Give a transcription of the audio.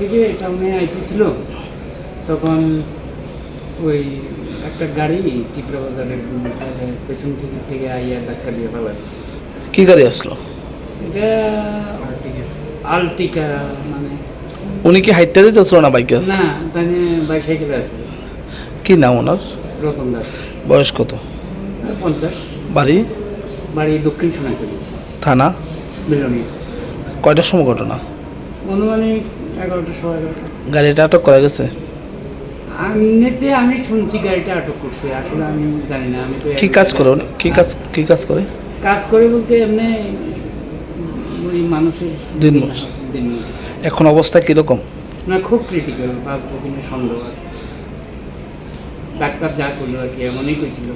থেকে টাউনে আইতেছিল তখন ওই একটা গাড়ি টিপরা বাজারের পেছন থেকে থেকে আইয়া ধাক্কা দিয়ে ফেলা কি গাড়ি আসলো? এটা আলটিকা মানে উনি কি হাইটটা দিতেছিল না বাইকে না তাই বাইসাইকেলে আছে কি নাম ওনার? রতন দাস। বয়স কত? পঞ্চাশ। বাড়ি? বাড়ি দক্ষিণ শোনাছিল থানা? বেলনি কয়টার সময় ঘটনা অনুমানিক এগারোটা সময় এগারোটা গাড়িটা আটক করা গেছে এমনিতে আমি শুনছি গাড়িটা আটক করছে আসলে আমি জানি না আমি তো কি কাজ করে? কি কাজ কি কাজ করে কাজ করে বলতে এমনি ওই মানুষের দিন। দিন। এখন অবস্থা কীরকম না খুব ক্রিটিক্যাল কিন্তু সন্দেহ আছে ডাক্তার যা করল আর কি এমনই কইছিল